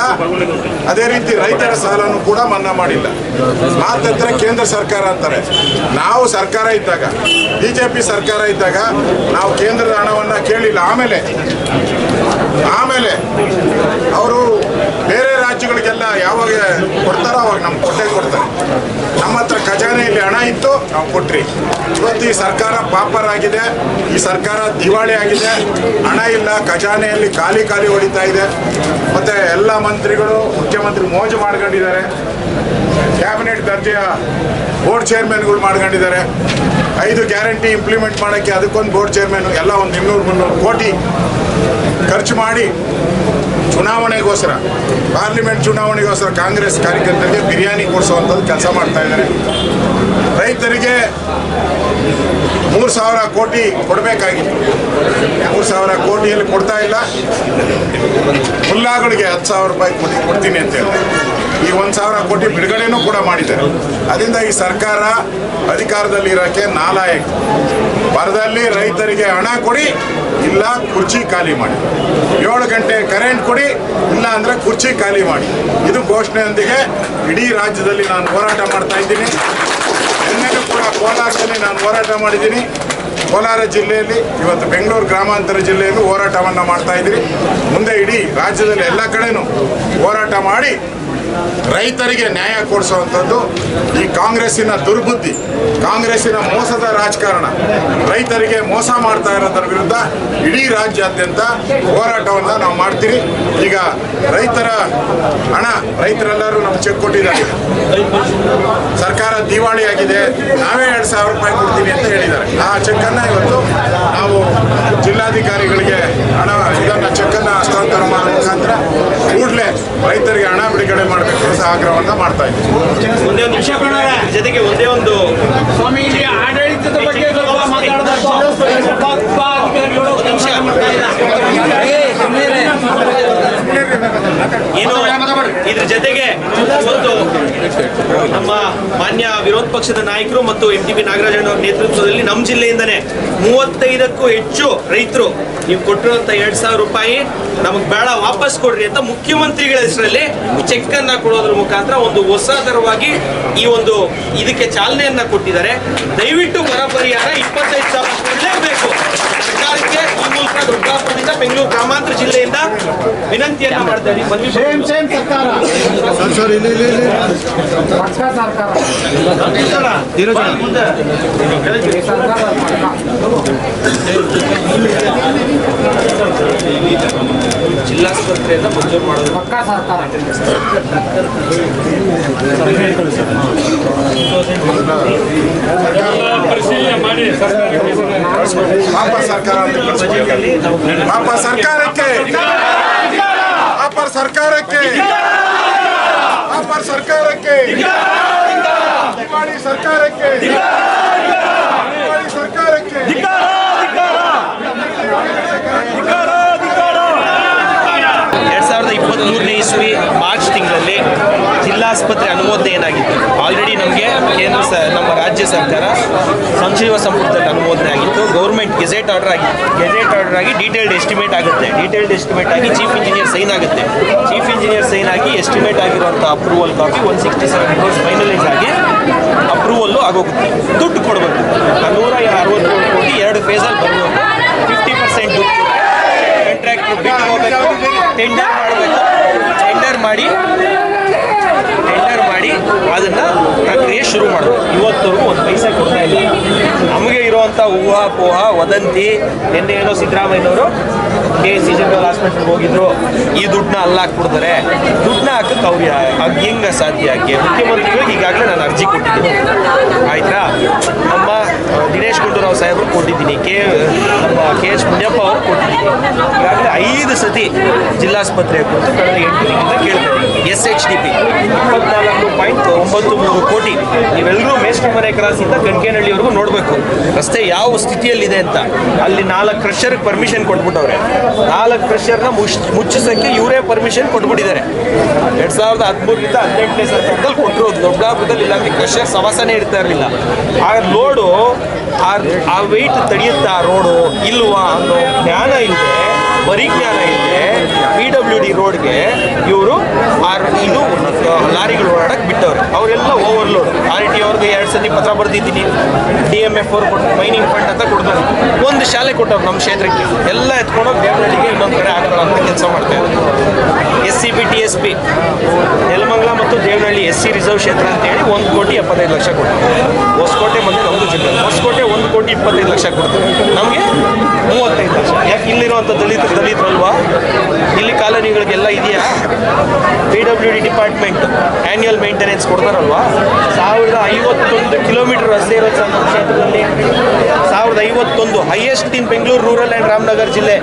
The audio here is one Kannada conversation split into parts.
ಕೊಡಲಿಲ್ಲ ಅದೇ ರೀತಿ ರೈತರ ಸಾಲನು ಕೂಡ ಮನ್ನಾ ಮಾಡಿಲ್ಲ. ಮಾತಂತ್ರ ಕೇಂದ್ರ ಸರ್ಕಾರ ಅಂತಾರೆ. ನಾವು ಸರ್ಕಾರ ಇದ್ದಾಗ, ಬಿಜೆಪಿ ಸರ್ಕಾರ ಇದ್ದಾಗ ನಾವು ಕೇಂದ್ರದ ಹಣವನ್ನ ಕೇಳಿಲ್ಲ. ಆಮೇಲೆ ಆಮೇಲೆ ಅವರು ಬೇರೆ ರಾಜ್ಯಗಳಿಗೆಲ್ಲ ಯಾವಾಗ ಕೊಡ್ತಾರೋ ಅವಾಗ ನಮ್ಗೆ ಕೊಟ್ಟೆ ಕೊಡ್ತಾರೆ. ನಮ್ಮ ಹತ್ರ ಖಜಾನೆಯಲ್ಲಿ ಹಣ ಇತ್ತು, ನಾವು ಕೊಟ್ರಿ. ಇವತ್ತು ಈ ಸರ್ಕಾರ ಪಾಪರ್ ಆಗಿದೆ, ಈ ಸರ್ಕಾರ ದಿವಾಳಿ ಆಗಿದೆ, ಹಣ ಇಲ್ಲ, ಖಜಾನೆಯಲ್ಲಿ ಖಾಲಿ ಖಾಲಿ ಹೊಡಿತಾ ಇದೆ. ಮತ್ತೆ ಎಲ್ಲ ಮಂತ್ರಿಗಳು, ಮುಖ್ಯಮಂತ್ರಿ ಮೋಜು ಮಾಡ್ಕೊಂಡಿದ್ದಾರೆ. ಕ್ಯಾಬಿನೆಟ್ ದರ್ಜೆಯ ಬೋರ್ಡ್ ಚೇರ್ಮನ್ಗಳು ಮಾಡ್ಕೊಂಡಿದ್ದಾರೆ. ಐದು ಗ್ಯಾರಂಟಿ ಇಂಪ್ಲಿಮೆಂಟ್ ಮಾಡೋಕ್ಕೆ ಅದಕ್ಕೊಂದು ಬೋರ್ಡ್ ಚೇರ್ಮನ್ ಎಲ್ಲ ಒಂದು ಇನ್ನೂರು ಮುನ್ನೂರು ಕೋಟಿ ಖರ್ಚು ಮಾಡಿ ಚುನಾವಣೆಗೋಸ್ಕರ ಪಾರ್ಲಿಮೆಂಟ್ ಚುನಾವಣೆಗೋಸ್ಕರ ಕಾಂಗ್ರೆಸ್ ಕಾರ್ಯಕರ್ತರಿಗೆ ಬಿರಿಯಾನಿ ಕೊಡಿಸುವಂಥದ್ದು ಕೆಲಸ ಮಾಡ್ತಾ ಇದ್ದಾರೆ. ರೈತರಿಗೆ ಮೂರು ಸಾವಿರ ಕೋಟಿ ಕೊಡಬೇಕಾಗಿತ್ತು. ಮೂರು ಸಾವಿರ ಕೋಟಿಯಲ್ಲಿ ಕೊಡ್ತಾ ಇಲ್ಲ. ಮುಲ್ಲಾಗಳಿಗೆ ಹತ್ತು ಸಾವಿರ ರೂಪಾಯಿ ಕೊಡಿ ಕೊಡ್ತೀನಿ ಅಂತ ಹೇಳಿ ಈ ಒಂದು ಸಾವಿರ ಕೋಟಿ ಬಿಡುಗಡೆನೂ ಕೂಡ ಮಾಡಿದ್ದಾರೆ. ಅದರಿಂದ ಈ ಸರ್ಕಾರ ಅಧಿಕಾರದಲ್ಲಿ ಇರೋಕ್ಕೆ ನಾಲಾಯಕ. ಬರದಲ್ಲಿ ರೈತರಿಗೆ ಹಣ ಕೊಡಿ, ಇಲ್ಲ ಕುರ್ಚಿ ಖಾಲಿ ಮಾಡಿ. ಏಳು ಗಂಟೆ ಕರೆಂಟ್ ಕೊಡಿ, ಇಲ್ಲ ಅಂದರೆ ಕುರ್ಚಿ ಖಾಲಿ ಮಾಡಿ. ಇದು ಘೋಷಣೆಯೊಂದಿಗೆ ಇಡೀ ರಾಜ್ಯದಲ್ಲಿ ನಾನು ಹೋರಾಟ ಮಾಡ್ತಾ ಇದ್ದೀನಿ. ನಿನ್ನೆನೂ ಕೂಡ ಕೋಲಾರದಲ್ಲಿ ನಾನು ಹೋರಾಟ ಮಾಡಿದ್ದೀನಿ. ಕೋಲಾರ ಜಿಲ್ಲೆಯಲ್ಲಿ, ಇವತ್ತು ಬೆಂಗಳೂರು ಗ್ರಾಮಾಂತರ ಜಿಲ್ಲೆಯಲ್ಲೂ ಹೋರಾಟವನ್ನು ಮಾಡ್ತಾ ಇದ್ದೀರಿ ಮುಂದೆ ಇಡೀ ರಾಜ್ಯದಲ್ಲಿ ಎಲ್ಲ ಕಡೆನೂ ಹೋರಾಟ ಮಾಡಿ ರೈತರಿಗೆ ನ್ಯಾಯ ಕೊಡಿಸುವಂಥದ್ದು ಈ ಕಾಂಗ್ರೆಸ್ಸಿನ ದುರ್ಬುದ್ಧಿ, ಕಾಂಗ್ರೆಸ್ಸಿನ ಮೋಸದ ರಾಜಕಾರಣ. ರೈತರಿಗೆ ಮೋಸ ಮಾಡ್ತಾ ಇರೋದರ ವಿರುದ್ಧ ಇಡೀ ರಾಜ್ಯಾದ್ಯಂತ ಹೋರಾಟವನ್ನು ನಾವು ಮಾಡ್ತೀವಿ ಈಗ ರೈತರ ಹಣ, ರೈತರೆಲ್ಲರೂ ನಮ್ಗೆ ಚೆಕ್ ಕೊಟ್ಟಿದ್ದಾರೆ. ಸರ್ಕಾರ ದಿವಾಳಿ ಆಗಿದೆ. ನಾವೇ ಎರಡು ಸಾವಿರ ರೂಪಾಯಿ ಕೊಡ್ತೀವಿ ಅಂತ ಹೇಳಿದ್ದಾರೆ. ಆ ಚೆಕ್ಕನ್ನು ಇವತ್ತು ನಾವು ಜಿಲ್ಲಾಧಿಕಾರಿಗಳಿಗೆ ಹಣ ಹಸ್ತಾಂತರ ಮಾಡೋ ಮುಖಾಂತರ ಕೂಡಲೇ ರೈತರಿಗೆ ಹಣ ಬಿಡುಗಡೆ ಮಾಡಬೇಕು ಅಂತ ಆಗ್ರಹವನ್ನು ಮಾಡ್ತಾ ಇದ್ದೀವಿ. ಒಂದೇ ಒಂದು ವಿಷಯ ಜೊತೆಗೆ ಒಂದೇ ಒಂದು ಸ್ವಾಮಿ ಆಡಳಿತದ ಬಗ್ಗೆ ಇದ್ರ ಜೊತೆಗೆ ಇವತ್ತು ನಮ್ಮ ಮಾನ್ಯ ವಿರೋಧ ಪಕ್ಷದ ನಾಯಕರು ಮತ್ತು ಎಂ ಟಿ ಪಿ ನಾಗರಾಜಣ್ಣ ಅವರ ನೇತೃತ್ವದಲ್ಲಿ ನಮ್ಮ ಜಿಲ್ಲೆಯಿಂದನೇ ಮೂವತ್ತೈದಕ್ಕೂ ಹೆಚ್ಚು ರೈತರು ನೀವು ಕೊಟ್ಟಿರುವಂತ ಎರಡ್ ಸಾವಿರ ರೂಪಾಯಿ ನಮಗೆ ಬೇಡ, ವಾಪಸ್ ಕೊಡ್ರಿ ಅಂತ ಮುಖ್ಯಮಂತ್ರಿಗಳ ಹೆಸರಲ್ಲಿ ಚೆಕ್ ಅನ್ನ ಕೊಡೋದ್ರ ಮುಖಾಂತರ ಒಂದು ಹೊಸ ತರವಾಗಿ ಈ ಒಂದು ಇದಕ್ಕೆ ಚಾಲನೆಯನ್ನ ಕೊಟ್ಟಿದ್ದಾರೆ. ದಯವಿಟ್ಟು ಬರ ಪರಿಹಾರ ಇಪ್ಪತ್ತೈದು ಸಾವಿರ ಕೊಡಲೇಬೇಕು. ಸರ್ಕಾರಕ್ಕೆ ಬೆಂಗಳೂರು ಗ್ರಾಮಾಂತರ ಜಿಲ್ಲೆಯಿಂದ ವಿನಂತಿಯನ್ನ ಮಾಡ್ತಾ ಇದ್ದೀವಿ ಸೇಮ್ ಸೇಮ್ ಸರ್ಕಾರ. ಪಕ್ಕ ಸರ್ಕಾರ. ಸರ್ಕಾರ ಜಿಲ್ಲಾಸ್ಪತ್ರೆಯಿಂದ ಮಂಜೂರು ಮಾಡೋದು. ಪಕ್ಕಾ ಸರ್ಕಾರ. ಪಾಪ ಸರ್ಕಾರ ಅಂತ ಕಳಿಸ್ಬೇಕು. ಪಾಪ ಸರ್ಕಾರಕ್ಕೆ. ಅಪ್ಪ ಸರ್ಕಾರಕ್ಕೆ. ಅಪ್ಪ ಸರ್ಕಾರಕ್ಕೆ. ಸರ್ಕಾರಕ್ಕೆ ಸರ್ಕಾರಕ್ಕೆ. ಎರಡ್ ಸಾವಿರದ ಇಪ್ಪತ್ತ್ ಮೂರನೇ ಇಸ್ವಿ ಮಾರ್ಚ್ ತಿಂಗಳಲ್ಲಿ ಜಿಲ್ಲಾಸ್ಪತ್ರೆ ಅನುಮೋದನೆ ಏನಾಗಿತ್ತು? ಆಲ್ರೆಡಿ ನಮಗೆ ಕೇಂದ್ರ ಸ, ನಮ್ಮ ರಾಜ್ಯ ಸರ್ಕಾರ ಸಂಜೀವ ಸಂಪುಟದಲ್ಲಿ ಅನುಮೋದನೆ ಆಗಿತ್ತು. ಗೌರ್ಮೆಂಟ್ ಗೆಜೆಟ್ ಆರ್ಡರ್ ಆಗಿತ್ತು. ಗೆಜೆಟ್ ಆರ್ಡರ್ ಆಗಿ ಡೀಟೇಲ್ಡ್ ಎಸ್ಟಿಮೇಟ್ ಆಗುತ್ತೆ. ಡೀಟೇಲ್ಡ್ ಎಸ್ಟಿಮೇಟ್ ಆಗಿ ಚೀಫ್ ಇಂಜಿನಿಯರ್ ಸೈನ್ ಆಗುತ್ತೆ. ಚೀಫ್ ಇಂಜಿನಿಯರ್ ಸೈನ್ ಆಗಿ ಎಸ್ಟಿಮೇಟ್ ಆಗಿರುವಂಥ approval copy one sixty seven crores finalise ಆಗಿ ಅಪ್ರೂವಲ್ಲು ಆಗೋಗುತ್ತೆ. ದುಡ್ಡು ಕೊಡಬೇಕು. ನೂರ ಅರವತ್ತು ಕೋಟಿ ಎರಡು ಫೇಸಲ್ಲಿ ಬರಬೇಕು ಫಿಫ್ಟಿ ಪರ್ಸೆಂಟ್ ದುಡ್ಡು ಕಾಂಟ್ರಾಕ್ಟ್ ಬಿಟ್ಟು ಟೆಂಡರ್ ಮಾಡಬೇಕು. ಟೆಂಡರ್ ಮಾಡಿ ಟೆಂಡರ್ ಮಾಡಿ ಅದನ್ನು ಪ್ರಕ್ರಿಯೆ ಶುರು ಮಾಡಿದ್ರು ಇವತ್ತವರೆಗೂ ಒಂದು ಪೈಸೆ ಕೊಡ್ತಾ ಇಲ್ಲ. ನಮಗೆ ಇರುವಂಥ ಹೂವು, ಪೋಹ, ವದಂತಿ, ನಿನ್ನೆ ಏನೋ ಸಿದ್ದರಾಮಯ್ಯನವರು ಕೆ ಸಿ ಜನರಲ್ ಹಾಸ್ಪಿಟಲ್ಗೆ ಹೋಗಿದ್ರು. ಈ ದುಡ್ಡನ್ನ ಅಲ್ಲ ಹಾಕ್ಬಿಡ್ತಾರೆ. ದುಡ್ಡನ್ನ ಹಾಕಕ್ಕೆ ಅವ್ರಿಗೆ ಅದು ಹೆಂಗೆ ಸಾಧ್ಯ ಆಗಿ ಮುಖ್ಯಮಂತ್ರಿಗಳಿಗೆ ಈಗಾಗಲೇ ನಾನು ಅರ್ಜಿ ಕೊಟ್ಟಿದ್ದೀನಿ. ಆಯ್ತಾ? ನಮ್ಮ ದಿನೇಶ್ ಗುಂಡೂರಾವ್ ಸಾಹೇಬ್ರು ಕೊಟ್ಟಿದ್ದೀನಿ. ಕೆ, ನಮ್ಮ ಕೆ ಎಸ್ ಮುನಿಯಪ್ಪ ಅವರು ಕೊಟ್ಟಿದ್ದೀನಿ. ಈಗಾಗಲೇ ಐದು ಸತಿ ಜಿಲ್ಲಾಸ್ಪತ್ರೆ ಕುರಿತು ಕಳೆದ ಎಂಟು ತಿಂಗಳಿಂದ ಕೇಳ್ತಾರೆ ಎಸ್ ಎಚ್ ಡಿ ಪಿ. ಇಪ್ಪತ್ನಾಲ್ಕು ಪಾಯಿಂಟ್ ಒಂಬತ್ತು ಮೂರು ಕೋಟಿ ನೀವೆಲ್ಲರೂ ಮನೆ ಕ್ರಾಸಿಂದ ಕಣ್ಕೇನಹಳ್ಳಿವರೆಗೂ ನೋಡಬೇಕು. ರಸ್ತೆ ಯಾವ ಸ್ಥಿತಿಯಲ್ಲಿದೆ ಅಂತ. ಅಲ್ಲಿ ನಾಲ್ಕು ಕ್ರಷರ್ಗೆ ಪರ್ಮಿಷನ್ ಕೊಟ್ಬಿಟ್ಟವ್ರೆ. ನಾಲ್ಕು ಕ್ರಷರ್ನ ಮುಚ್ ಮುಚ್ಚಿಸೋಕ್ಕೆ ಇವರೇ ಪರ್ಮಿಷನ್ ಕೊಟ್ಬಿಟ್ಟಿದ್ದಾರೆ. ಎರಡು ಸಾವಿರದ ಹದಿಮೂರರಿಂದ ಹದಿನೆಂಟನೇ ಸರ್ಕಾರದಲ್ಲಿ ಕೊಟ್ಟರು ದೊಡ್ಡಾಪುರದಲ್ಲಿ ಇಲ್ಲಾಂದ್ರೆ ಕ್ರಷರ್ ಸವಾಸನೇ ಇರ್ತಾ ಇರಲಿಲ್ಲ. ಆ ಲೋಡು ಆ ಆ ವೆಯ್ಟ್ ತಡೆಯುತ್ತಾ ರೋಡು ಇಲ್ವಾ ಅನ್ನೋ ಜ್ಞಾನ ಇಲ್ಲದೆ ಪರಿಜ್ಞಾನ ಇಲ್ಲದೆ ಪಿ ಡಬ್ಲ್ಯೂ ಡಿ ರೋಡ್ಗೆ ಇವರು ಆರ್, ಇದು, ಲಾರಿಗಳು ಓಡಾಡಕ್ಕೆ ಬಿಟ್ಟವ್ರೆ. ಅವರೆಲ್ಲ ಓವರ್ಲೋಡ್ ಆರ್ ಟಿ ಅವ್ರಿಗೆ ಎರಡು ಸತಿ ಪತ್ರ ಬರೆದಿದ್ದೀನಿ. ಡಿ ಎಂ ಎಫ್ ಅವ್ರು ಕೊಟ್ಟು ಮೈನಿಂಗ್ ಫಂಡ್ ಅಂತ ಕೊಡ್ತಾರೆ. ಒಂದು ಶಾಲೆ ಕೊಟ್ಟವ್ರು ನಮ್ಮ ಕ್ಷೇತ್ರಕ್ಕೆ. ಎಲ್ಲ ಎತ್ಕೊಂಡೋಗಿ ದೇವನಹಳ್ಳಿಗೆ ಇನ್ನೊಂದು ಕಡೆ ಹಾಕೋಣ ಅಂತ ಕೆಲಸ ಮಾಡ್ತಾ S C B T S P Nelamangala ಮತ್ತು ದೇವನಹಳ್ಳಿ ಎಸ್ ಸಿ ರಿಸರ್ವ್ ಕ್ಷೇತ್ರ ಅಂತೇಳಿ ಒಂದು ಕೋಟಿ ಎಪ್ಪತ್ತೈದು ಲಕ್ಷ ಕೊಡ್ತಾರೆ. ಹೊಸಕೋಟೆ ಮತ್ತು ನಮ್ಮದು ಜಿಲ್ಲೆ. ಹೊಸಕೋಟೆ ಒಂದು ಕೋಟಿ ಇಪ್ಪತ್ತೈದು ಲಕ್ಷ ಕೊಡ್ತಾರೆ. ನಮಗೆ ಮೂವತ್ತೈದು ಲಕ್ಷ. ಯಾಕೆ ಇಲ್ಲಿರುವಂಥ ದಲಿತ ದಲಿತರಲ್ವಾ? ಇಲ್ಲಿ ಕಾಲೋನಿಗಳಿಗೆಲ್ಲ ಇದೆಯಾ? P W D department annual maintenance ಕೊಡ್ತಾರಲ್ವಾ? ಸಾವಿರದ ಐವತ್ತೊಂದು ಕಿಲೋಮೀಟರ್ ರಸ್ತೆ ಇರೋದು ಸರ್ ನಮ್ಮ ಕ್ಷೇತ್ರದಲ್ಲಿ ಸಾವಿರದ ಐವತ್ತೊಂದು highest in Bengaluru rural and Ramanagara ಜಿಲ್ಲೆ.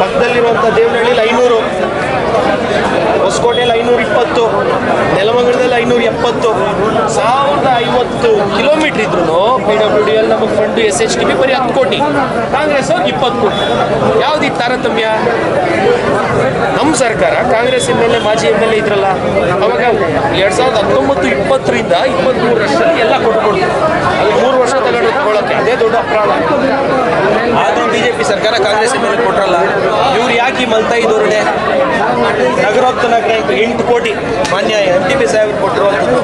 ಪಕ್ಕದಲ್ಲಿರುವಂಥ ದೇವನಹಳ್ಳಿಲಿ ಐನೂರು, ಹೊಸಕೋಟೆಯಲ್ಲಿ ಐನೂರ ಇಪ್ಪತ್ತು ನೆಲಮಂಗಲದಲ್ಲಿ ಐನೂರ ಎಪ್ಪತ್ತು ಸಾವಿರದ ಕಿಲೋಮೀಟರ್ ಇದ್ರು ಡಬ್ಲ್ಯೂ ಡಿ ಎಲ್ ನಮಗೆ fund S H T B ಬರೀ ಹತ್ತು ಕೋಟಿ. ಕಾಂಗ್ರೆಸ್ ಅವ್ರಿಗೆ ಇಪ್ಪತ್ತು ಕೋಟಿ. ಯಾವ್ದು ತಾರತಮ್ಯ? ನಮ್ಮ ಸರ್ಕಾರ ಕಾಂಗ್ರೆಸ್ ಎಂ ಎಲ್ ಎ, ಮಾಜಿ ಎಂ ಎಲ್ ಎ ಇದ್ರಲ್ಲ, ಅವಾಗ ಎರಡು ಸಾವಿರದ ಹತ್ತೊಂಬತ್ತು ಇಪ್ಪತ್ತರಿಂದ ಇಪ್ಪತ್ತ್ಮೂರು ವರ್ಷದಲ್ಲಿ ಎಲ್ಲ ಕೊಟ್ಕೊಡ್ತು ವರ್ಷ ಅದೇ ದೊಡ್ಡ ಅಪರಾಧ. ಆದರೂ ಬಿ ಜೆ ಪಿ ಸರ್ಕಾರ ಕಾಂಗ್ರೆಸ್ ಮೇಲೆ ಕೊಟ್ಟರಲ್ಲ ಇವ್ರು ಯಾಕೆ ಈ ಮಲ್ತಾ ಇದ್ದವ್ರೆ ನಗರೋತ್ಥಾನ ಗ್ರಾಂಟ್ ಎಂಟು ಕೋಟಿ ಮಾನ್ಯ ಎಂ ಟಿ ಪಿ ಸಾಹೇಬ್ ಕೊಟ್ಟಿರುವಂಥದ್ದು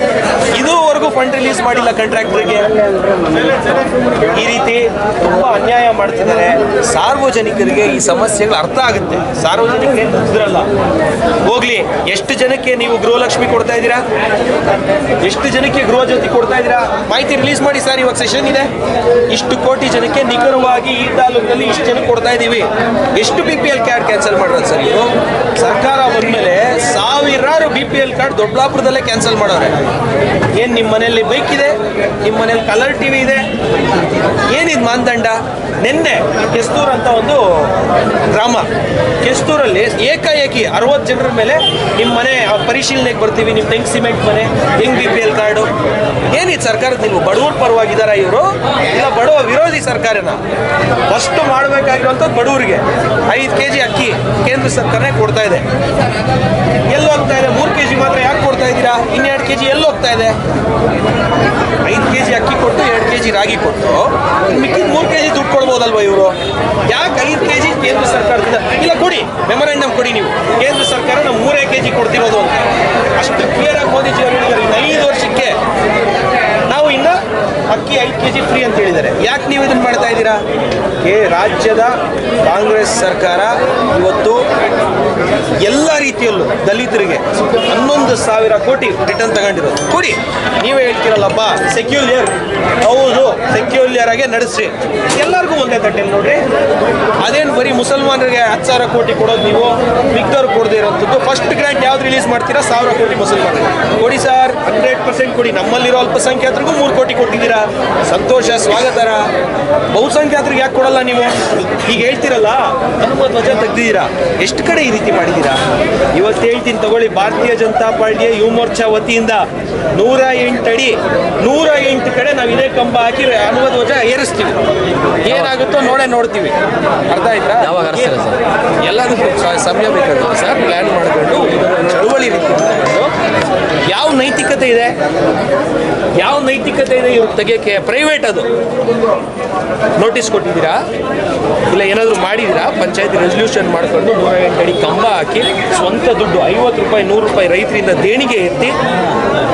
ಇದುವರೆಗೂ ಫಂಡ್ ರಿಲೀಸ್ ಮಾಡಿಲ್ಲ ಕಾಂಟ್ರಾಕ್ಟರ್ಗೆ ಈ ರೀತಿ ತುಂಬ ಅನ್ಯಾಯ ಮಾಡ್ತಿದ್ದಾರೆ. ಸಾರ್ವಜನಿಕರಿಗೆ ಈ ಸಮಸ್ಯೆಗಳು ಅರ್ಥ ಆಗುತ್ತೆ. ಸಾರ್ವಜನಿಕರಿಗೆ ಇದ್ರಲ್ಲ ಹೋಗ್ಲಿ ಎಷ್ಟು ಜನಕ್ಕೆ ನೀವು ಗೃಹಲಕ್ಷ್ಮಿ ಕೊಡ್ತಾ ಇದ್ದೀರಾ? ಎಷ್ಟು ಜನಕ್ಕೆ ಗೃಹ ಜ್ಯೋತಿ ಕೊಡ್ತಾ ಇದ್ದೀರಾ? ಮಾಹಿತಿ ರಿಲೀಸ್ ಮಾಡಿ ಸರ್ ಇವಾಗ ಸೆಷನ್ ಇದೆ. ಇಷ್ಟು ಕೋಟಿ ಜನಕ್ಕೆ ನಿಖರವಾಗಿ ಈ ತಾಲೂಕಲ್ಲಿ ಇಷ್ಟು ಜನ ಕೊಡ್ತಾ ಇದ್ದೀವಿ. ಎಷ್ಟು B P L card cancel ಮಾಡೋದು ಸರ್ ನೀವು? ಸರ್ಕಾರ ಬಂದಮೇಲೆ ಸಾವಿರಾರು ಬಿ ಪಿ ಎಲ್ ಕಾರ್ಡ್ ದೊಡ್ಡಬಳ್ಳಾಪುರದಲ್ಲೇ ಕ್ಯಾನ್ಸಲ್ ಮಾಡೋರೆ. ಏನು ನಿಮ್ಮ ಮನೆಯಲ್ಲಿ ಬೈಕ್ ಇದೆ? ನಿಮ್ಮ ಮನೇಲಿ ಕಲರ್ ಟಿವಿ ಇದೆ? ಏನಿದು ಮಾನದಂಡ? ನಿನ್ನೆ ಕೆಸ್ತೂರ್ ಅಂತ ಒಂದು ಗ್ರಾಮ, ಕೆಸ್ತೂರಲ್ಲಿ ಏಕಾಏಕಿ ಅರವತ್ತು ಜನರ ಮೇಲೆ ನಿಮ್ಮ ಮನೆ ಪರಿಶೀಲನೆಗೆ ಬರ್ತೀವಿ ನಿಮ್ಮ ಹೆಂಗ್ ಸಿಮೆಂಟ್ ಮನೆ, ಹೆಂಗ್ ಬಿ ಪಿ ಎಲ್ ಕಾರ್ಡು ಏನಿದು ಸರ್ಕಾರದ ನೀವು ಬಡವ್ರ ಪರವಾಗಿದ್ದಾರಾ ಇವರು? ಇಲ್ಲ ಬಡವ ವಿರೋಧಿ ಸರ್ಕಾರನ? ಫಸ್ಟ್ ಮಾಡಬೇಕಾಗಿರುವಂಥದ್ದು ಬಡವರಿಗೆ. ಐದು ಕೆ ಜಿ ಅಕ್ಕಿ ಕೇಂದ್ರ ಸರ್ಕಾರನೇ ಕೊಡ್ತಾ ಇದೆ. ಎಲ್ಲಿ ಹೋಗ್ತಾ ಇದೆ. ಮೂರು ಕೆ ಜಿ ಮಾತ್ರ ಯಾಕೆ ಕೊಡ್ತಾ ಇದ್ದೀರಾ? ಇನ್ನೆರಡು ಕೆ ಜಿ ಎಲ್ಲಿ ಹೋಗ್ತಾ ಇದೆ? ಐದು ಕೆ ಜಿ ಅಕ್ಕಿ ಕೊಟ್ಟು, ಎರಡು ಕೆ ಜಿ ರಾಗಿ ಕೊಟ್ಟು. ಮಿಕ್ಕಿದ ಮೂರು ಕೆ ಜಿ ದುಡ್ಡು ಕೊಡ್ಬೋದಲ್ವ ಇವರು? ಯಾಕೆ ಐದು ಕೆ ಜಿ ಕೇಂದ್ರ ಸರ್ಕಾರದಿಂದ? ಇಲ್ಲ, ಕೊಡಿ. ಮೆಮೊರಾಂಡಮ್ ಕೊಡಿ ನೀವು. ಕೇಂದ್ರ ಸರ್ಕಾರ ನಾವು ಮೂರೇ ಕೆ ಜಿ ಕೊಡ್ತಿರೋದು ಅಂತ. ಅಷ್ಟು ಕ್ಲಿಯರ್ ಆಗಿ ಮೋದಿಜಿ ಅವರು ಐದು ವರ್ಷಕ್ಕೆ ಅಕ್ಕಿ ಐದು ಕೆ ಜಿ ಫ್ರೀ ಅಂತ ಹೇಳಿದ್ದಾರೆ. ಯಾಕೆ ನೀವು ಇದನ್ನು ಮಾಡ್ತಾ ಇದ್ದೀರಾ? ಏ, ರಾಜ್ಯದ ಕಾಂಗ್ರೆಸ್ ಸರ್ಕಾರ ಇವತ್ತು ಎಲ್ಲ ರೀತಿಯಲ್ಲೂ ದಲಿತರಿಗೆ ಹನ್ನೊಂದು ಸಾವಿರ ಕೋಟಿ ರಿಟರ್ನ್ ತಗೊಂಡಿರೋದು. ಕೊಡಿ, ನೀವೇ ಹೇಳ್ತೀರಲ್ಲಪ್ಪ ಸೆಕ್ಯೂಲಿಯರ್ ಹೌದು ಸೆಕ್ಯೂಲಿಯರ್ ಆಗಿ ನಡೆಸಿ ಎಲ್ಲರಿಗೂ ಒಂದೇ ತಟ್ಟೆ ನೋಡ್ರಿ. ಅದೇನು ಬರೀ ಮುಸಲ್ಮಾನರಿಗೆ ಹತ್ತು ಸಾವಿರ ಕೋಟಿ ಕೊಡೋದು ನೀವು ಮಿಕ್ದವ್ರು ಕೊಡದೇ ಇರೋಂಥದ್ದು. ಫಸ್ಟ್ ಯಾವ್ದು ರಿಲೀಸ್ ಮಾಡ್ತೀರಾ? ಸಾವಿರ ಕೋಟಿ ಮುಸಲ್ಮಾನರಿಗೆ ಕೊಡಿ ಸರ್, ಹಂಡ್ರೆಡ್ ಪರ್ಸೆಂಟ್ ಕೊಡಿ. ನಮ್ಮಲ್ಲಿರೋ ಅಲ್ಪಸಂಖ್ಯಾತರಿಗೂ ಮೂರು ಕೋಟಿ ಕೊಟ್ಟಿದ್ದೀರಾ. ಸಂತೋಷ, ಸ್ವಾಗತರ. ಬಹುಸಂಖ್ಯಾತರಿಗೆ ಯಾಕೆ ಕೊಡಲ್ಲ ನೀವು? ಈಗ ಹೇಳ್ತೀರಲ್ಲ, ಹನುಮ ಧ್ವಜ ತೆಗ್ದಿದ್ದೀರಾ? ಎಷ್ಟು ಕಡೆ ಈ ರೀತಿ ಮಾಡಿದ್ದೀರಾ? ಇವತ್ತು ಹೇಳ್ತೀನಿ, ತಗೊಳ್ಳಿ. ಭಾರತೀಯ ಜನತಾ ಪಾರ್ಟಿಯ ಯುವ ಮೋರ್ಚಾ ವತಿಯಿಂದ ನೂರ ಎಂಟು ಅಡಿ, ನೂರ ಎಂಟು ಕಡೆ ನಾವು ಇದೇ ಕಂಬ ಹಾಕಿ ಹನುಮ ಧ್ವಜ ಏರಿಸ್ತೀವಿ. ಏನಾಗುತ್ತೋ ನೋಡೇ ನೋಡ್ತೀವಿ. ಅರ್ಥ ಆಯ್ತಾ? ಯಾವಾಗ? ಎಲ್ಲದಕ್ಕೂ ಸಮಯ ಬೇಕಾಗುತ್ತೆ ಸರ್. ಪ್ಲ್ಯಾನ್ ಮಾಡಿಕೊಂಡು ಚಳುವಳಿ ರೀತಿ ಮಾಡಿಕೊಂಡು ಯಾವ ನೈತಿಕತೆ ಇದೆ? ಯಾವ ನೈತಿಕತೆ ಇದೆ ಇವ್ರು ತೆಗೆಯೋಕ್ಕೆ ಪ್ರೈವೇಟ್ ಅದು. ನೋಟಿಸ್ ಕೊಟ್ಟಿದ್ದೀರಾ? ಇಲ್ಲ ಏನಾದರೂ ಮಾಡಿದ್ದೀರಾ? ಪಂಚಾಯತ್ ರೆಸಲ್ಯೂಷನ್ ಮಾಡಿಕೊಂಡು ನೂರ ಎಂಟು ಅಡಿ ಕಂಬ ಹಾಕಿ ಸ್ವಂತ ದುಡ್ಡು, ಐವತ್ತು ರೂಪಾಯಿ, ನೂರು ರೂಪಾಯಿ ರೈತರಿಂದ ದೇಣಿಗೆ ಎತ್ತಿ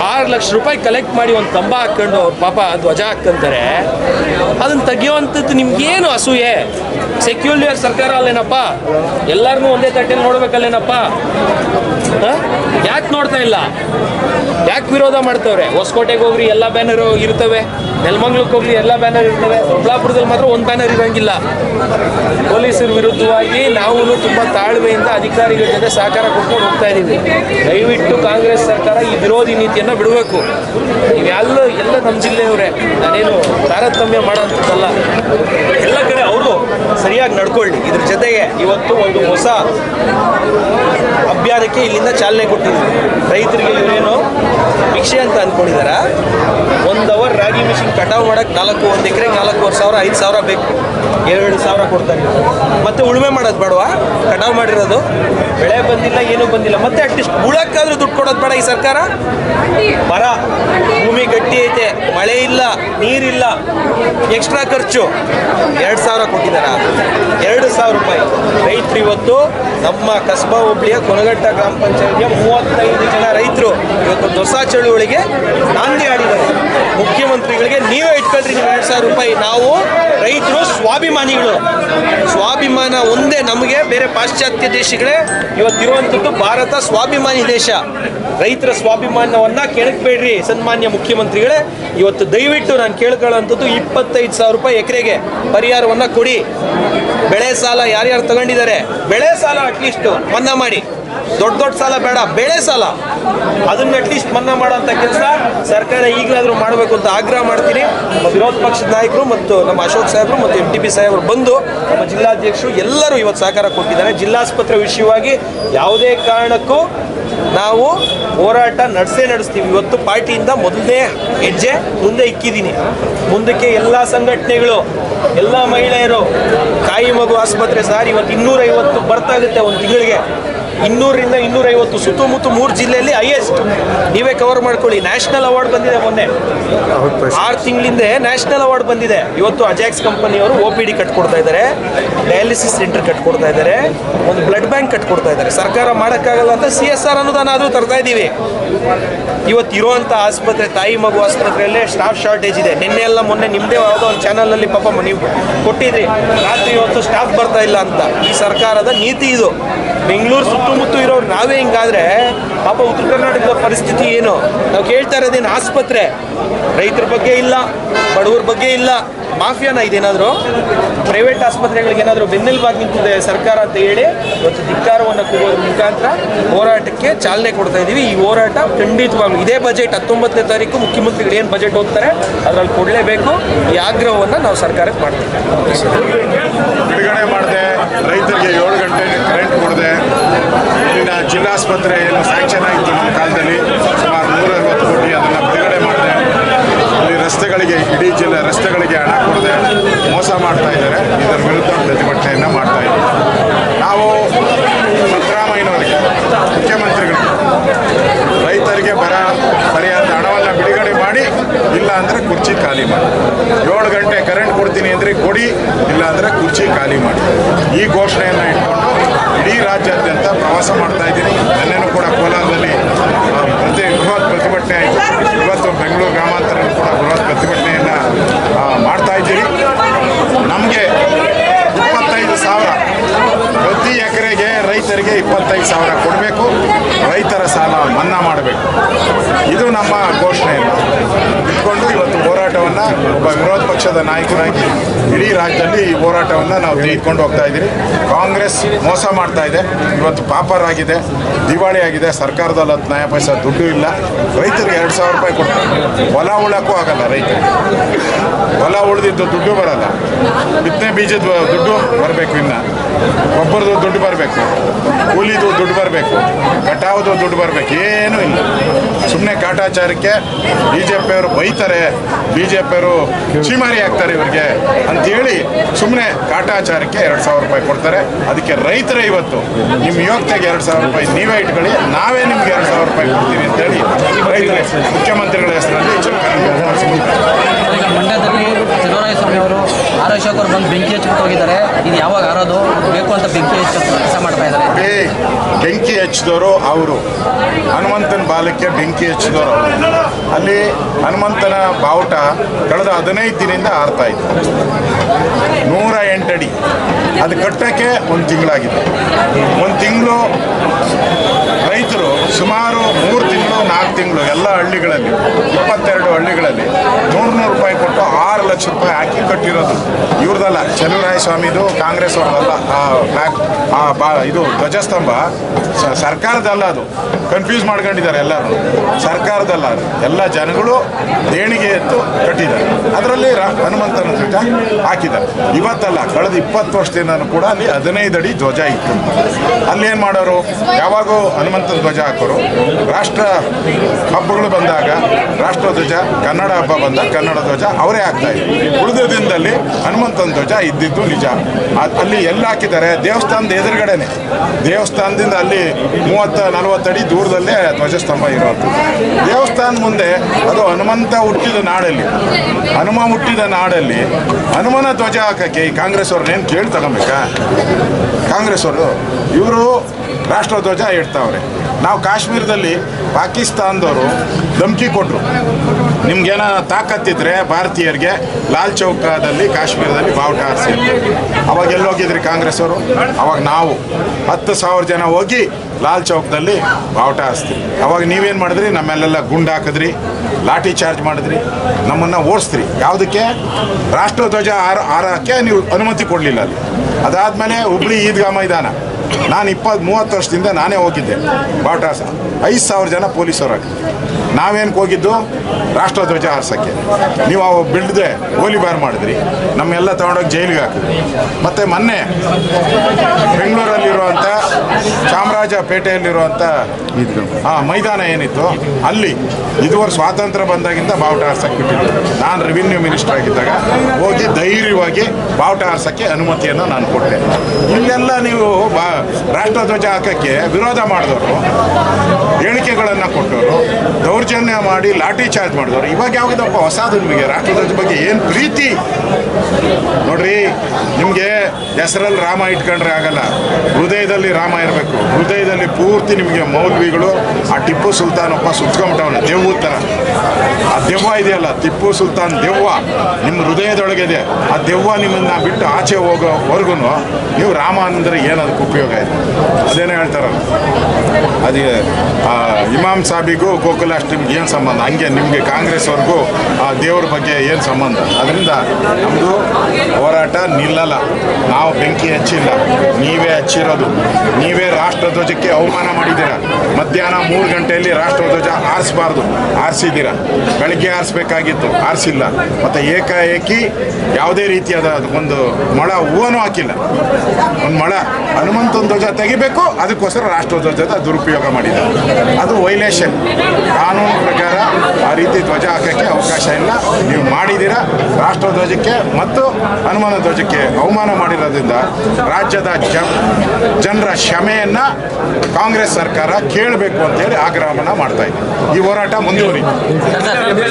ಆರು ಲಕ್ಷ ರೂಪಾಯಿ ಕಲೆಕ್ಟ್ ಮಾಡಿ ಒಂದು ಕಂಬ ಹಾಕ್ಕೊಂಡು ಅವ್ರ ಪಾಪ ಧ್ವಜ ಹಾಕ್ಕಂತಾರೆ. ಅದನ್ನು ತೆಗಿಯುವಂಥದ್ದು ನಿಮ್ಗೇನು ಅಸೂಯೆ? ಸೆಕ್ಯುಲರ್ ಸರ್ಕಾರ ಅಲ್ಲೇನಪ್ಪ? ಎಲ್ಲರನ್ನೂ ಒಂದೇ ತಟ್ಟೆಲಿ ನೋಡ್ಬೇಕಲ್ಲೇನಪ್ಪ? ಹ? ಯಾಕೆ ನೋಡ್ತಾ ಇಲ್ಲ? ಯಾಕೆ ವಿರೋಧ ಮಾಡ್ತವ್ರೆ? ಹೊಸಕೋಟೆಗೆ ಹೋಗ್ರಿ, ಎಲ್ಲ ಬ್ಯಾನರ್ ಇರ್ತವೆ. ನೆಲಮಂಗ್ಲಕ್ಕೆ ಹೋಗ್ರಿ, ಎಲ್ಲ ಬ್ಯಾನರ್ ಇರ್ತವೆ. ದೊಡ್ಡಬಳ್ಳಾಪುರದಲ್ಲಿ ಮಾತ್ರ ಒಂದು ಬ್ಯಾನರ್ ಇರೋಂಗಿಲ್ಲ. ಪೊಲೀಸರ ವಿರುದ್ಧವಾಗಿ ನಾವು ತುಂಬ ತಾಳ್ಮೆಯಿಂದ ಅಧಿಕಾರಿಗಳ ಜೊತೆ ಸಹಕಾರ ಕೊಟ್ಕೊಂಡು ಹೋಗ್ತಾ ಇದ್ದೀವಿ ದಯವಿಟ್ಟು ಕಾಂಗ್ರೆಸ್ ಸರ್ಕಾರ ಈ ವಿರೋಧಿ ನೀತಿಯನ್ನು ಬಿಡಬೇಕು. ಇವೆಲ್ಲ ಎಲ್ಲ ನಮ್ಮ ಜಿಲ್ಲೆಯವರೇ. ನಾನೇನು ತಾರತಮ್ಯ ಮಾಡೋಂಥದ್ದಲ್ಲ ಎಲ್ಲ ಕಡೆ ಅವರು ಸರಿಯಾಗಿ ನಡ್ಕೊಳ್ಳಿ. ಇದ್ರ ಜೊತೆಗೆ ಇವತ್ತು ಒಂದು ಹೊಸ ಅಭಿಯಾನಕ್ಕೆ ಇಲ್ಲಿಂದ ಚಾಲನೆ ಕೊಟ್ಟಿದ್ದೀವಿ ರೈತರಿಗೆ ಇವರೇನು ಭಿಕ್ಷೆ ಅಂತ ಅಂದ್ಕೊಂಡಿದಾರ ಒಂದು ಅವರ್ ರಾಗಿ ಮಿಷಿನ್ ಕಟಾವು ಮಾಡಕ್ಕೆ ನಾಲ್ಕು, ಒಂದು ಎಕರೆ ನಾಲ್ಕೂವರೆ ಸಾವಿರ, ಐದು ಸಾವಿರ ಬೇಕು. ಎರಡು ಸಾವಿರ ಕೊಡ್ತಾರೆ. ಮತ್ತೆ ಉಳುಮೆ ಮಾಡೋದು ಬೇಡವಾ? ಕಟಾವು ಮಾಡಿರೋದು. ಬೆಳೆ ಬಂದಿಲ್ಲ, ಏನೂ ಬಂದಿಲ್ಲ. ಮತ್ತೆ ಅಟ್ಲೀಸ್ಟ್ ಉಳಕ್ಕಾದ್ರೂ ದುಡ್ಡು ಕೊಡೋದು ಬೇಡ ಈ ಸರ್ಕಾರ? ಬರ ಭೂಮಿ ಗಟ್ಟಿ ಐತೆ. ಮಳೆ ಇಲ್ಲ, ನೀರಿಲ್ಲ. ಎಕ್ಸ್ಟ್ರಾ ಖರ್ಚು. ಎರಡು ಸಾವಿರ ಕೊಟ್ಟಿದ್ದಾರ ಎರಡು ಸಾವಿರ ರೂಪಾಯಿ. ರೈತರು ಇವತ್ತು ನಮ್ಮ ಕಸ್ಬಾ ಹೋಬಳಿಯ ಕೊನಗಟ್ಟ ಗ್ರಾಮ ಪಂಚಾಯತಿಯ ಮೂವತ್ತೈದು ಜನ ರೈತರು ಇವತ್ತು ದೊಸ ಚಳುವಳಿಗೆ ನಾಂದಿ ಆಡಿದ್ದಾರೆ ಮುಖ್ಯಮಂತ್ರಿಗಳಿಗೆ ನೀವೇ ಇಟ್ಕೊಳ್ರಿ ನೀವು ಎರಡು ಸಾವಿರ ರೂಪಾಯಿ. ನಾವು ರೈತರು ಸ್ವಾಭಿಮಾನಿಗಳು. ಸ್ವಾಭಿಮಾನ ಒಂದೇ ನಮಗೆ, ಬೇರೆ ಪಾಶ್ಚಾತ್ಯ ದೇಶಗಳೇ ಇವತ್ತಿರುವಂಥದ್ದು ಭಾರತ ಸ್ವಾಭಿಮಾನಿ ದೇಶ. ರೈತರ ಸ್ವಾಭಿಮಾನವನ್ನ ಕೆಣಕಬೇಡ್ರಿ ಸನ್ಮಾನ್ಯ ಮುಖ್ಯಮಂತ್ರಿಗಳೇ. ಇವತ್ತು ದಯವಿಟ್ಟು ನಾನು ಕೇಳ್ಕೊಳ್ಳೋಂಥದ್ದು ಇಪ್ಪತ್ತೈದು ಸಾವಿರ ರೂಪಾಯಿ ಎಕರೆಗೆ ಪರಿಹಾರವನ್ನ ಕೊಡಿ. ಬೆಳೆ ಸಾಲ ಯಾರ್ಯಾರು ತಗೊಂಡಿದ್ದಾರೆ? ಬೆಳೆ ಸಾಲ ಅಟ್ಲೀಸ್ಟ್ ಮನ್ನಾ ಮಾಡಿ. ದೊಡ್ಡ ದೊಡ್ಡ ಸಾಲ ಬೇಡ, ಬೆಳೆ ಸಾಲ. ಅದನ್ನ ಅಟ್ಲೀಸ್ಟ್ ಮನ್ನಾ ಮಾಡೋಂಥ ಕೆಲಸ ಸರ್ಕಾರ ಈಗಲಾದರೂ ಮಾಡಬೇಕು ಅಂತ ಆಗ್ರಹ ಮಾಡ್ತೀನಿ. ವಿರೋಧ ಪಕ್ಷದ ನಾಯಕರು ಮತ್ತು ನಮ್ಮ ಅಶೋಕ್ ಸಾಹೇಬರು ಮತ್ತು ಎಂ ಟಿ ಪಿ ಸಾಹೇಬರು ಬಂದು ನಮ್ಮ ಜಿಲ್ಲಾಧ್ಯಕ್ಷರು ಎಲ್ಲರೂ ಇವತ್ತು ಸಹಕಾರ ಕೊಟ್ಟಿದ್ದಾರೆ. ಜಿಲ್ಲಾಸ್ಪತ್ರೆ ವಿಷಯವಾಗಿ ಯಾವುದೇ ಕಾರಣಕ್ಕೂ ನಾವು ಹೋರಾಟ ನಡೆಸೇ ನಡೆಸ್ತೀವಿ. ಇವತ್ತು ಪಾರ್ಟಿಯಿಂದ ಮೊದಲನೇ ಹೆಜ್ಜೆ ಮುಂದೆ ಇಕ್ಕಿದ್ದೀನಿ. ಮುಂದಕ್ಕೆ ಎಲ್ಲ ಸಂಘಟನೆಗಳು, ಎಲ್ಲ ಮಹಿಳೆಯರು ಕಾಯಿ ಮಗು ಆಸ್ಪತ್ರೆ ಸಾರಿ ಇವತ್ತು ಇನ್ನೂರೈವತ್ತು ಬರ್ತಾಗುತ್ತೆ ಒಂದು ತಿಂಗಳಿಗೆ. ಇನ್ನೂರರಿಂದ ಇನ್ನೂರೈವತ್ತು ಸುತ್ತಮುತ್ತ ಮೂರು ಜಿಲ್ಲೆಯಲ್ಲಿ ಹೈಯೆಸ್ಟ್ ನೀವೇ ಕವರ್ ಮಾಡ್ಕೊಳ್ಳಿ. ನ್ಯಾಷನಲ್ ಅವಾರ್ಡ್ ಬಂದಿದೆ ಮೊನ್ನೆ. ಆರು ತಿಂಗಳಿಂದ ನ್ಯಾಷನಲ್ ಅವಾರ್ಡ್ ಬಂದಿದೆ. ಇವತ್ತು ಅಜಾಕ್ಸ್ ಕಂಪನಿಯವರು ಒ ಪಿ ಡಿ ಕಟ್ಕೊಡ್ತಾ ಇದ್ದಾರೆ. ಡಯಾಲಿಸಿಸ್ ಸೆಂಟರ್ ಕಟ್ಕೊಡ್ತಾ ಇದ್ದಾರೆ. ಒಂದು ಬ್ಲಡ್ ಬ್ಯಾಂಕ್ ಕಟ್ಕೊಡ್ತಾ ಇದ್ದಾರೆ. ಸರ್ಕಾರ ಮಾಡೋಕ್ಕಾಗಲ್ಲ ಅಂತ ಸಿ ಎಸ್ ಆರ್ ಅನುದಾನ ಆದರೂ ತರ್ತಾ ಇದ್ದೀವಿ. ಇವತ್ತು ಇರುವಂಥ ಆಸ್ಪತ್ರೆ, ತಾಯಿ ಮಗು ಆಸ್ಪತ್ರೆಯಲ್ಲೇ ಸ್ಟಾಫ್ ಶಾರ್ಟೇಜ್ ಇದೆ. ನಿನ್ನೆ ಎಲ್ಲ ಮೊನ್ನೆ ನಿಮ್ಮದೇ ಯಾವುದೋ ಒಂದು ಚಾನಲ್ನಲ್ಲಿ ಪಾಪ ನೀವು ಕೊಟ್ಟಿದ್ರಿ. ರಾತ್ರಿ ಇವತ್ತು ಸ್ಟಾಫ್ ಬರ್ತಾ ಇಲ್ಲ ಅಂತ. ಈ ಸರ್ಕಾರದ ನೀತಿ ಇದು. ಬೆಂಗಳೂರು ಸುತ್ತಮುತ್ತ ಇರೋರು ನಾವೇ ಹಿಂಗಾದ್ರೆ ಪಾಪ ಉತ್ತರ ಕರ್ನಾಟಕದ ಪರಿಸ್ಥಿತಿ ಏನು? ನಾವು ಕೇಳ್ತಾ ಇರೋದೇನು ಆಸ್ಪತ್ರೆ? ರೈತರ ಬಗ್ಗೆ ಇಲ್ಲ, ಬಡವರ ಬಗ್ಗೆ ಇಲ್ಲ, ಮಾಫಿಯಾನ ಇದೇನಾದರೂ? ಪ್ರೈವೇಟ್ ಆಸ್ಪತ್ರೆಗಳಿಗೆ ಏನಾದರೂ ಬೆನ್ನೆಲುಬಾಗಿ ನಿಂತಿದೆ ಸರ್ಕಾರ ಅಂತ ಹೇಳಿ ಇವತ್ತು ಧಿಕ್ಕಾರವನ್ನು ಕೂಗೋದ್ರ ಮುಖಾಂತರ ಹೋರಾಟಕ್ಕೆ ಚಾಲನೆ ಕೊಡ್ತಾ ಇದ್ದೀವಿ ಈ ಹೋರಾಟ ಖಂಡಿತವಾಗ್ಲೂ ಇದೇ ಬಜೆಟ್ ಹತ್ತೊಂಬತ್ತನೇ ತಾರೀಕು ಮುಖ್ಯಮಂತ್ರಿಗಳು ಏನು ಬಜೆಟ್ ಹೋಗ್ತಾರೆ ಅದರಲ್ಲಿ ಕೊಡಲೇಬೇಕು. ಈ ಆಗ್ರಹವನ್ನು ನಾವು ಸರ್ಕಾರಕ್ಕೆ ಮಾಡ್ತೀವಿ. ಬಿಡುಗಡೆ ಮಾಡಿದೆ, ರೈತರಿಗೆ ಏಳು ಗಂಟೆ ಕರೆಂಟ್ ಕೊಡದೆ. ಇಲ್ಲಿನ ಜಿಲ್ಲಾಸ್ಪತ್ರೆ ಏನು ಸ್ಯಾಂಕ್ಷನ್ ಆಯಿತು ನಮ್ಮ ಕಾಲದಲ್ಲಿ. ಸುಮಾರು ನೂರ ಅರವತ್ತು ಕೋಟಿ ಅದನ್ನು ಬಿಡುಗಡೆ ಮಾಡದೆ. ಇಲ್ಲಿ ರಸ್ತೆಗಳಿಗೆ, ಇಡೀ ಜಿಲ್ಲೆ ರಸ್ತೆಗಳಿಗೆ ಹಣ ಕೊಡದೆ ಮೋಸ ಮಾಡ್ತಾ ಇದ್ದಾರೆ. ಇದರ ವಿರುದ್ಧ ಪ್ರತಿಭಟನೆಯನ್ನು ಮಾಡ್ತಾ ಇದ್ದಾರೆ. ನಾವು ಸಿದ್ದರಾಮಯ್ಯನವರಿಗೆ, ಮುಖ್ಯಮಂತ್ರಿಗಳು, ರೈತರಿಗೆ ಬರ ಸರಿಯಾದ ಹಣವನ್ನು ಬಿಡುಗಡೆ ಮಾಡಿ ಇಲ್ಲ ಅಂದರೆ ಕುರ್ಚಿ ಖಾಲಿ ಮಾಡಿ. ಏಳು ಗಂಟೆ ಕರೆಂಟ್ ಕೊಡ್ತೀನಿ ಅಂದರೆ ಕೊಡಿ ಇಲ್ಲ ಅಂದರೆ ಕುರ್ಚಿ ಖಾಲಿ ಮಾಡಿ. ಈ ಘೋಷಣೆಯನ್ನು ಇಟ್ಕೊಂಡು ಇಡೀ ರಾಜ್ಯಾದ್ಯಂತ ಪ್ರವಾಸ ಮಾಡ್ತಾ ಇದ್ದೀನಿ. ನಿನ್ನೆನೂ ಕೂಡ ಕೋಲಾರದಲ್ಲಿ ಪ್ರತಿ ಬೃಹತ್ ಪ್ರತಿಭಟನೆ ಇವತ್ತು ಬೆಂಗಳೂರು ಗ್ರಾಮಾಂತರ ಕೂಡ ಬೃಹತ್ ಪ್ರತಿಭಟನೆಯನ್ನು ಮಾಡ್ತಾ ಇದ್ದೀನಿ ನಮಗೆ ಇಪ್ಪತ್ತೈದು ಸಾವಿರ ಪ್ರತಿ ಎಕರೆಗೆ ರೈತರಿಗೆ ಇಪ್ಪತ್ತೈದು ಸಾವಿರ ಕೊಡಬೇಕು ರೈತರ ಸಾಲ ಮನ್ನಾ ಮಾಡಬೇಕು. ಇದು ನಮ್ಮ ಘೋಷಣೆ ಇಟ್ಕೊಂಡು ಹೋರಾಟವನ್ನು ವಿರೋಧ ಪಕ್ಷದ ನಾಯಕರಾಗಿ ಇಡೀ ರಾಜ್ಯದಲ್ಲಿ ಈ ಹೋರಾಟವನ್ನು ನಾವು ತೆಗೆದುಕೊಂಡು ಹೋಗ್ತಾ ಇದ್ದೀರಿ. ಕಾಂಗ್ರೆಸ್ ಮೋಸ ಮಾಡ್ತಾ ಇದೆ. ಇವತ್ತು ಪಾಪರ್ ಆಗಿದೆ ದಿವಾಳಿ ಆಗಿದೆ. ಸರ್ಕಾರದಲ್ಲಿ ಹತ್ತು ನ್ಯಾಯ ಪೈಸ, ದುಡ್ಡು ಇಲ್ಲ. ರೈತರಿಗೆ ಎರಡು ಸಾವಿರ ರೂಪಾಯಿ ಕೊಡ್ತಾರೆ. ಹೊಲ ಉಳಕ್ಕೂ ಆಗಲ್ಲ ರೈತರಿಗೆ. ಹೊಲ ಉಳಿದಿದ್ದು ದುಡ್ಡು ಬರಲ್ಲ. ಬಿತ್ತನೆ ಬೀಜದ ದುಡ್ಡು ಬರಬೇಕು ಇನ್ನು. ಗೊಬ್ಬರದ ದುಡ್ಡು ಬರಬೇಕು. ಕೂಲಿದು ದುಡ್ಡು ಬರಬೇಕು. ಕಟಾವದು ದುಡ್ಡು ಬರಬೇಕು. ಏನೂ ಇಲ್ಲ. ಸುಮ್ಮನೆ ಕಾಟಾಚಾರಕ್ಕೆ ಬಿ ಜೆ ಪಿಯವರು ಬೈತಾರೆ. ಬಿ ಜೆ ಪಿಯವರು ಚೀಮಾರಿ ಆಗ್ತಾರೆ ಇವ್ರಿಗೆ ಅಂತೇಳಿ ಸುಮ್ಮನೆ ಕಾಟಾಚಾರಕ್ಕೆ ಎರಡು ಸಾವಿರ ರೂಪಾಯಿ ಕೊಡ್ತಾರೆ. ಅದಕ್ಕೆ ರೈತರ ಇವತ್ತು ನಿಮ್ಮ ಯೋಗ್ಯತೆಗೆ ಎರಡು ಸಾವಿರ ರೂಪಾಯಿ ನೀವೇ ಇಟ್ಕೊಳ್ಳಿ, ನಾವೇ ನಿಮ್ಗೆ ಎರಡು ಸಾವಿರ ರೂಪಾಯಿ ಕೊಡ್ತೀವಿ ಅಂತೇಳಿ ರೈತರ, ಮುಖ್ಯಮಂತ್ರಿಗಳ ಹೆಸರಲ್ಲಿ ಮಂಡ್ಯದಲ್ಲಿ ಸಿದ್ದರಾಮಯ್ಯ ಅವರು ಆರ್ ಅಶೋಕ್ ಅವರು ಬಂದು ಬೆಂಕಿ ಹಚ್ಬಿಟ್ಟು ಹೋಗಿದ್ದಾರೆ. ಇದು ಯಾವಾಗ ಆರೋದು? ಬೇಕು ಅಂತ ಬೆಂಕಿ ಹಚ್ಚ ಕೆಲಸ ಮಾಡ್ತಾ ಇದ್ದಾರೆ. ಬೆಂಕಿ ಹಚ್ಚಿದವರು ಅವರು. ಹನುಮಂತನ ಬಾಲಕ್ಕೆ ಬೆಂಕಿ ಹಚ್ಚಿದವರು ಅಲ್ಲಿ ಹನುಮಂತನ ಬಾವುಟ ಕಳೆದ ಹದಿನೈದು ದಿನದಿಂದ ಆರ್ತಾ ಇತ್ತು. ನೂರ ಎಂಟಡಿ ಅದು ಕಟ್ಟಕ್ಕೆ ಒಂದು ತಿಂಗಳಾಗಿದೆ. ಒಂದು ತಿಂಗಳು ರೈತರು ಸುಮಾರು ಮೂರು ತಿಂಗಳು, ನಾಲ್ಕು ತಿಂಗಳು ಎಲ್ಲ ಹಳ್ಳಿಗಳಲ್ಲಿ, ಇಪ್ಪತ್ತೆರಡು ಹಳ್ಳಿಗಳಲ್ಲಿ ನೂರು ನೂರು ರೂಪಾಯಿ ಕೊಟ್ಟು ಆರು ಲಕ್ಷ ರೂಪಾಯಿ ಹಾಕಿ ಕಟ್ಟಿರೋದು. ಇವ್ರದಲ್ಲ ಚಲುವರಾಯ ಸ್ವಾಮಿದು, ಕಾಂಗ್ರೆಸ್ ಅವ್ರದಲ್ಲ ಆ ಆ ಇದು ಧ್ವಜಸ್ತಂಭ. ಸರ್ಕಾರದಲ್ಲ ಅದು. ಕನ್ಫ್ಯೂಸ್ ಮಾಡ್ಕೊಂಡಿದ್ದಾರೆ ಎಲ್ಲರೂ. ಸರ್ಕಾರದಲ್ಲ ಅದು. ಎಲ್ಲ ಜನಗಳು ದೇಣಿಗೆ ಎತ್ತು ಕಟ್ಟಿದ್ದಾರೆ. ಅದರಲ್ಲಿ ಹನುಮಂತನ ಧ್ವಜ ಹಾಕಿದ್ದಾರೆ. ಇವತ್ತಲ್ಲ, ಕಳೆದ ಇಪ್ಪತ್ತು ವರ್ಷದಿಂದ ಕೂಡ ಅಲ್ಲಿ ಹದಿನೈದು ಅಡಿ ಧ್ವಜ ಇತ್ತು. ಅಲ್ಲೇನು ಮಾಡೋರು? ಯಾವಾಗೂ ಹನುಮಂತನ ಧ್ವಜ ಹಾಕೋರು ರಾಷ್ಟ್ರ ಹಬ್ಬಗಳು ಬಂದಾಗ ರಾಷ್ಟ್ರ ಧ್ವಜ, ಕನ್ನಡ ಹಬ್ಬ ಬಂದಾಗ ಕನ್ನಡ ಧ್ವಜ ಅವರೇ ಹಾಕ್ತಾ ಇದ್ರು ಉಳಿದ ದಿನದಲ್ಲಿ ಹನುಮಂತನ ಧ್ವಜ ಇದ್ದಿದ್ದು ನಿಜ. ಅಲ್ಲಿ ಎಲ್ಲಿ ಹಾಕಿದ್ದಾರೆ? ದೇವಸ್ಥಾನದ ಎದುರುಗಡೆನೆ. ದೇವಸ್ಥಾನದಿಂದ ಅಲ್ಲಿ ಮೂವತ್ತ ಅಡಿ ದೂರದಲ್ಲೇ ಧ್ವಜಸ್ತಂಭ ಇರೋದು. ದೇವಸ್ಥಾನ ಮುಂದೆ ಅದು ಹನುಮಂತ ಹುಟ್ಟಿದ ನಾಡಲ್ಲಿ. ಹನುಮ ಹುಟ್ಟಿದ ನಾಡಲ್ಲಿ ಹನುಮನ ಧ್ವಜ ಹಾಕಕ್ಕೆ ಈ ಕಾಂಗ್ರೆಸ್ ಅವ್ರನ್ನೇನು ಕೇಳಿ ತಗೊಬೇಕಾ ಕಾಂಗ್ರೆಸ್ ಅವರು, ಇವರು ರಾಷ್ಟ್ರಧ್ವಜ ಇಡ್ತಾವ್ರೆ. ನಾವು ಕಾಶ್ಮೀರದಲ್ಲಿ ಪಾಕಿಸ್ತಾನದವರು ಧಮಕಿ ಕೊಟ್ಟರು ನಿಮ್ಗೇನ ತಾಕತ್ತಿದ್ರೆ ಭಾರತೀಯರಿಗೆ ಲಾಲ್ ಚೌಕದಲ್ಲಿ ಕಾಶ್ಮೀರದಲ್ಲಿ ಬಾವುಟ ಹಾರಿಸಿ. ಅವಾಗ ಎಲ್ಲೋಗಿದ್ರಿ ಕಾಂಗ್ರೆಸ್ ಅವರು ಅವಾಗ ನಾವು. ಹತ್ತು ಸಾವಿರ ಜನ ಹೋಗಿ ಲಾಲ್ ಚೌಕದಲ್ಲಿ ಬಾವುಟ ಹಾರಿಸ್ತೀವಿ. ಅವಾಗ ನೀವೇನು ಮಾಡಿದ್ರಿ? ನಮ್ಮೆಲ್ಲೆಲ್ಲ ಗುಂಡು ಹಾಕಿದ್ರಿ, ಲಾಠಿ ಚಾರ್ಜ್ ಮಾಡಿದ್ರಿ, ನಮ್ಮನ್ನು ಓಡಿಸ್ತೀರಿ. ಯಾವುದಕ್ಕೆ? ರಾಷ್ಟ್ರಧ್ವಜ ಹಾರ ಹಾರಕ್ಕೆ ನೀವು ಅನುಮತಿ ಕೊಡಲಿಲ್ಲ ಅಲ್ಲಿ. ಅದಾದಮೇಲೆ ಹುಬ್ಳಿ ಈದ್ಗಾ ಮೈದಾನ. ನಾನು ಇಪ್ಪತ್ತು ಮೂವತ್ತು ವರ್ಷದಿಂದ ನಾನೇ ಹೋಗಿದ್ದೆ. ಬಾಟಾಸ ಐದು ಸಾವಿರ ಜನ ಪೊಲೀಸರಾಗಿ ನಾವೇನಕ್ಕೆ ಹೋಗಿದ್ದು? ರಾಷ್ಟ್ರಧ್ವಜ ಹಾರಿಸೋಕ್ಕೆ. ನೀವು ಅವು ಬಿಡದೆ ಗೋಲಿಬಾರ್ ಮಾಡಿದ್ರಿ. ನಮ್ಮೆಲ್ಲ ತಗೊಂಡೋಗಿ ಜೈಲಿಗೆ ಹಾಕಿದ್ರಿ. ಮತ್ತು ಮೊನ್ನೆ ಬೆಂಗಳೂರಲ್ಲಿರುವಂಥ ಚಾಮರಾಜಪೇಟೆಯಲ್ಲಿರುವಂಥ ಹಾಂ ಮೈದಾನ ಏನಿತ್ತು, ಅಲ್ಲಿ ಇದುವರೆ ಸ್ವಾತಂತ್ರ್ಯ ಬಂದಾಗಿಂದ ಬಾವುಟ ಹಾರಿಸೋಕ್ಕೆ ಬಿಟ್ಟಿದ್ದು ನಾನು ರೆವಿನ್ಯೂ ಮಿನಿಸ್ಟರ್ ಆಗಿದ್ದಾಗ ಹೋಗಿ ಧೈರ್ಯವಾಗಿ ಬಾವುಟ ಹಾರಿಸೋಕ್ಕೆ ಅನುಮತಿಯನ್ನು ನಾನು ಕೊಟ್ಟೆ. ಇಲ್ಲೆಲ್ಲ ನೀವು ಬಾ, ರಾಷ್ಟ್ರಧ್ವಜ ಹಾಕೋಕ್ಕೆ ವಿರೋಧ ಮಾಡಿದವರು, ಹೇಳಿಕೆಗಳನ್ನು ಕೊಟ್ಟವರು ದೌರ್ಜನ್ಯ ಮಾಡಿ ಲಾಠಿ ಚಾರ್ಜ್ ಮಾಡಿದವರು. ಇವಾಗ ಯಾವುದಪ್ಪ ಹೊಸದು ನಿಮಗೆ? ರಾಷ್ಟ್ರಧ್ವಜ ಬಗ್ಗೆ ಏನು ಪ್ರೀತಿ? ನೋಡ್ರಿ, ನಿಮಗೆ ಹೆಸರಲ್ಲಿ ರಾಮ ಇಟ್ಕೊಂಡ್ರೆ ಆಗಲ್ಲ. ಹೃದಯದಲ್ಲಿ ರಾಮ ಇರಬೇಕು. ಹೃದಯದಲ್ಲಿ ಪೂರ್ತಿ ನಿಮಗೆ ಮೌಲ್ವಿಗಳು, ಆ ಟಿಪ್ಪು ಸುಲ್ತಾನ್ ಒಪ್ಪ ಸುತ್ಕೊಂಬಿಟ್ಟವನು ದೆವ್ವ ಥರ ಆ ದೆವ್ವ ಇದೆಯಲ್ಲ, ಟಿಪ್ಪು ಸುಲ್ತಾನ್ ದೆವ್ವ. ನಿಮ್ಮ ಹೃದಯದೊಳಗಿದೆ ಆ ದೆವ್ವ ನಿಮ್ಮನ್ನು ಬಿಟ್ಟು ಆಚೆ ಹೋಗೋವರೆಗೂ ನೀವು ರಾಮ ಅಂದರೆ ಏನದಕ್ಕೆ ಉಪಯೋಗ ಇದೆ? ಅದೇನೋ ಹೇಳ್ತಾರಲ್ಲ. ಅದೇ ಇಮಾಮ್ ಸಾಬಿಗೂ ಗೋಕುಲಾಷ್ಟಮಿಗೆ ಏನು ಸಂಬಂಧ? ಹಂಗೆ ನಿಮಗೆ ಕಾಂಗ್ರೆಸ್ವರೆಗೂ ಆ ದೇವ್ರ ಬಗ್ಗೆ ಏನು ಸಂಬಂಧ? ಅದರಿಂದ ನಮ್ಮದು ಹೋರಾಟ ನಿಲ್ಲಲ್ಲ. ನಾವು ಬೆಂಕಿ ಹಚ್ಚಿಲ್ಲ. ನೀವೇ ಹಚ್ಚಿರೋದು. ನೀವೇ ರಾಷ್ಟ್ರಧ್ವಜಕ್ಕೆ ಅವಮಾನ ಮಾಡಿದ್ದೀರಾ? ಮಧ್ಯಾಹ್ನ ಮೂರು ಗಂಟೆಯಲ್ಲಿ ರಾಷ್ಟ್ರಧ್ವಜ ಆರಿಸಬಾರ್ದು. ಆರಿಸಿದ್ದೀರಾ? ಬೆಳಗ್ಗೆ ಆರಿಸ್ಬೇಕಾಗಿತ್ತು. ಆರಿಸಿಲ್ಲ. ಮತ್ತು ಏಕಾಏಕಿ ಯಾವುದೇ ರೀತಿಯಾದ ಒಂದು ಮಳ ಹೂವನೂ ಹಾಕಿಲ್ಲ. ಒಂದು ಮಳ ಹನುಮಂತನ ಧ್ವಜ ತೆಗಿಬೇಕು. ಅದಕ್ಕೋಸ್ಕರ ರಾಷ್ಟ್ರಧ್ವಜದ ದುರುಪಯೋಗ ಮಾಡಿದ್ದಾರೆ. ಅದು ವೈಲೇಷನ್. ಕಾನೂನು ಪ್ರಕಾರ ಆ ರೀತಿ ಧ್ವಜ ಹಾಕೋಕ್ಕೆ ಅವಕಾಶ ಇಲ್ಲ. ನೀವು ಮಾಡಿದ್ದೀರಾ ರಾಷ್ಟ್ರಧ್ವಜಕ್ಕೆ ಮತ್ತು ಹನುಮಾನ ಧ್ವಜಕ್ಕೆ ಅವಮಾನ ಮಾಡಿರೋದ್ರಿಂದ ರಾಜ್ಯದ ಜನರ ಕ್ಷಮೆಯನ್ನು ಕಾಂಗ್ರೆಸ್ ಸರ್ಕಾರ ಕೇಳಬೇಕು ಅಂತೇಳಿ ಆಗ್ರಹವನ್ನು ಮಾಡ್ತಾ ಇದೆ. ಈ ಹೋರಾಟ ಮುಂದುವರಿತು. ಸರ್.